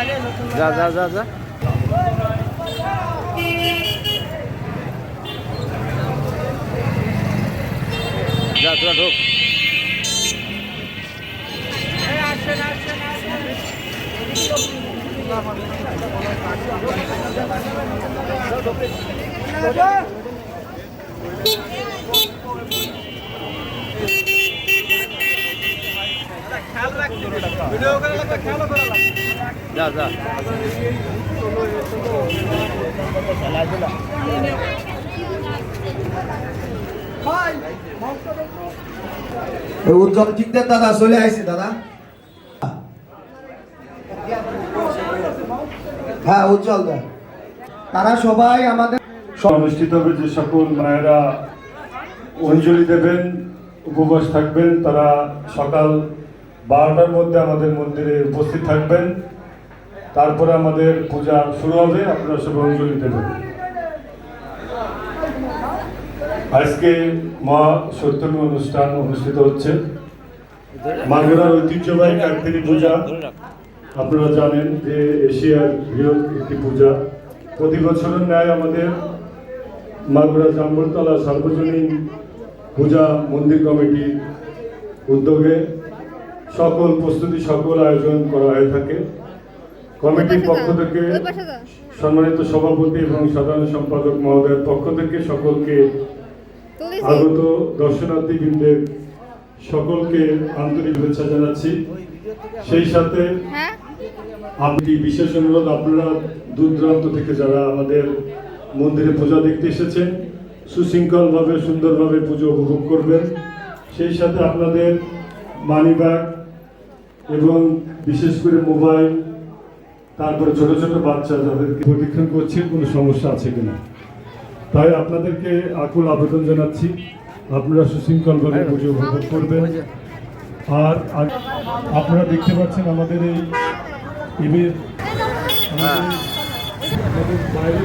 যা যা যা যা। যা তোরা ঢোক। যা যা। উজ্জ্বল ঠিক দাদা চলে আইছে দাদা। হ্যাঁ উজ্জ্বল দা। তারা সবাই আমাদের অনুষ্ঠিত হবে যে সকল মায়েরা অঞ্জলি দেবেন উপবাস থাকবেন তারা সকাল বারোটার মধ্যে আমাদের মন্দিরে উপস্থিত থাকবেন। তারপরে আমাদের পূজা শুরু হবে, আপনারা সব অঞ্জলি দেবেন। আজকে মা সপ্তমী অনুষ্ঠান অনুষ্ঠিত হচ্ছে। মাগুরার ঐতিহ্যবাহী কার্তিনী পূজা। আপনারা জানেন যে এশিয়ার বৃহৎ একটি পূজা। প্রতি বছরের ন্যায় আমাদের মাগুরা জাম্বরতলা সার্বজনীন পূজা মন্দির কমিটি উদ্যোগে সকল প্রস্তুতি সকল আয়োজন করা হয়ে থাকে। কমিটির পক্ষ থেকে সম্মানিত সভাপতি এবং সাধারণ সম্পাদক মহোদয়ের পক্ষ থেকে সকলকে আগত দর্শনার্থীবৃন্দের সকলকে আন্তরিক শুভেচ্ছা জানাচ্ছি। সেই সাথে হ্যাঁ? আপনি বিশেষ অনুরোধ আপনারা দূর দূরান্ত থেকে যারা আমাদের মন্দিরে পূজা দেখতে এসেছেন সুশৃঙ্খলভাবে সুন্দরভাবে পুজো উপভোগ করবেন। সেই সাথে আপনাদের মানি ব্যাগ এবং বিশেষ করে মোবাইল তারপরে ছোট ছোট বাচ্চা যাদেরকে পরীক্ষণ করছে কোনো সমস্যা আছে কিনা? তাই আপনাদেরকে আকুল আবেদন জানাচ্ছি। আপনারা সুশৃঙ্খলভাবে পুজো উপভোগ করবেন। আর আপনারা দেখতে পাচ্ছেন আমাদের এই এবার হ্যাঁ। আমাদের বাইরে।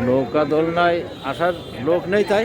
নৌকা দোলনায় আসার লোক নেই তাই?